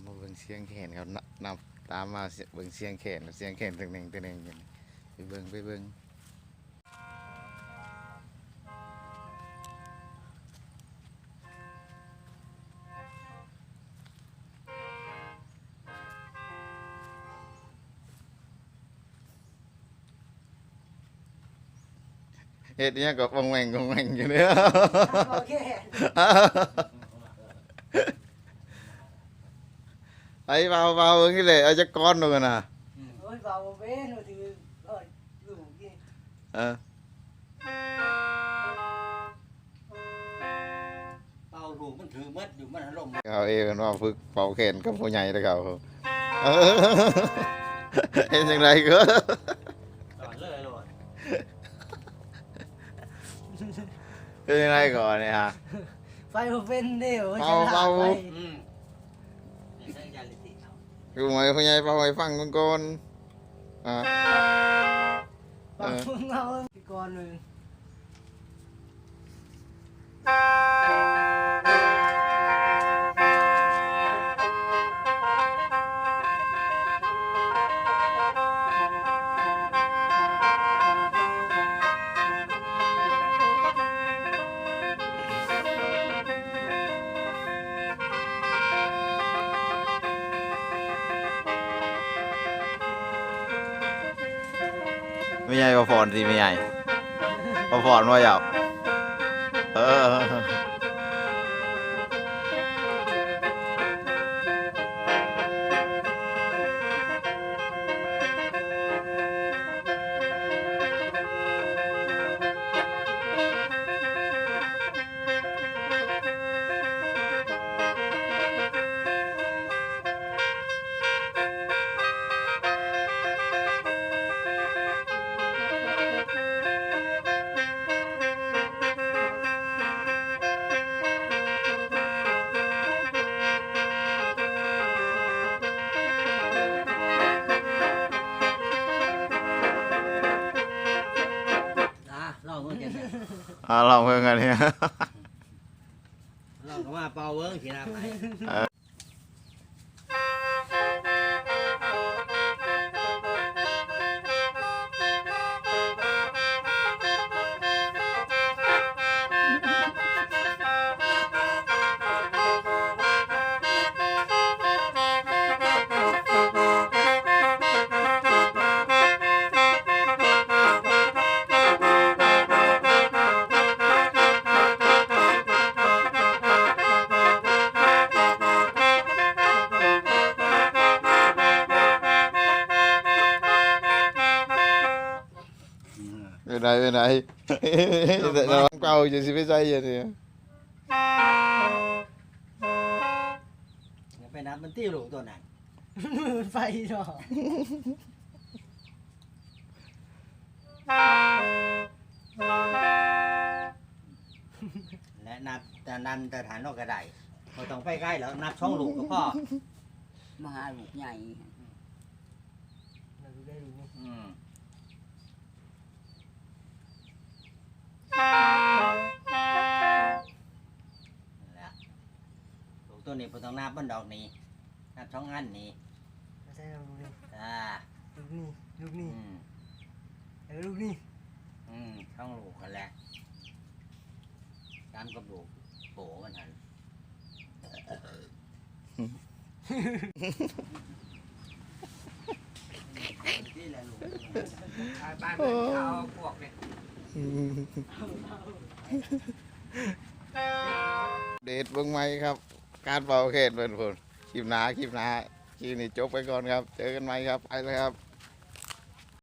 มาเบิ่งเสียงแขนครับนนำตามมาเสียเบิ่งเสียงแขนเสียงแขนตึงหนึ่งตึงหนึ่งอยู่นี่ไปเบิ่งไปเบิ่งเฮ็ดเนี่ยก็วงแหวงวงแหวงอยู่เนี่ย ấy vào vào cái lệ ai chắc con rồi nè ơi à? ừ. vào bế rồi thì rồi ờ. rủ kia ờ. Vào rủ mình thử mất dù mình nó lồng cào ờ, ê nó phực bảo khen cấp phụ nhảy đấy cào em chẳng này cơ cái này gọi này hả? Phải một bên đi ở trên bao bao คือหมายผู้ใหญ่เป่าให้ฟังก่อนก่อนอ่า ฟังมึงเอาพี่ก่อนหนึง ไม่ใหญ่ประฟอนสิไม่ใหญ่ประฟอนว่าเหยาเออ อาลองเพิ่งกันเนี่ย ลองก็มาเป่าเบิ่งสินะไปเป็นไรเป็นไรระวังเป่าจะสิไม่ใช่ยังเนี่ยอย่าไปนับมันติ้วลูกตัวนั้น มันไฟเนาะและนับแต่นันแต่ฐานนอกกระไดเราต้องไปใกล้แล้วนับช่องลูกก็พอมาหาลูกใหญ่เราดูได้ดูนี่อืมนั่น แหละลูกตัวนี้พอต้องนับมันดอกนี้นับช่องอันนี้ใช่เราดูนี่อ่าลูกนี่ลูกอืนี่มแล้วลูกนี่อืมช่องลูกกันแหละตามกับลูกโผมันหันนี่แหละลูก บ้านเอาพวกเนี่ย เดทเบิ้งไหมครับ การเป่าเขตเป็นผมคลิปหนาคลิปหนาคลิปนี้จบไปก่อนครับ เจอกันไหมครับ ไปเลยครับ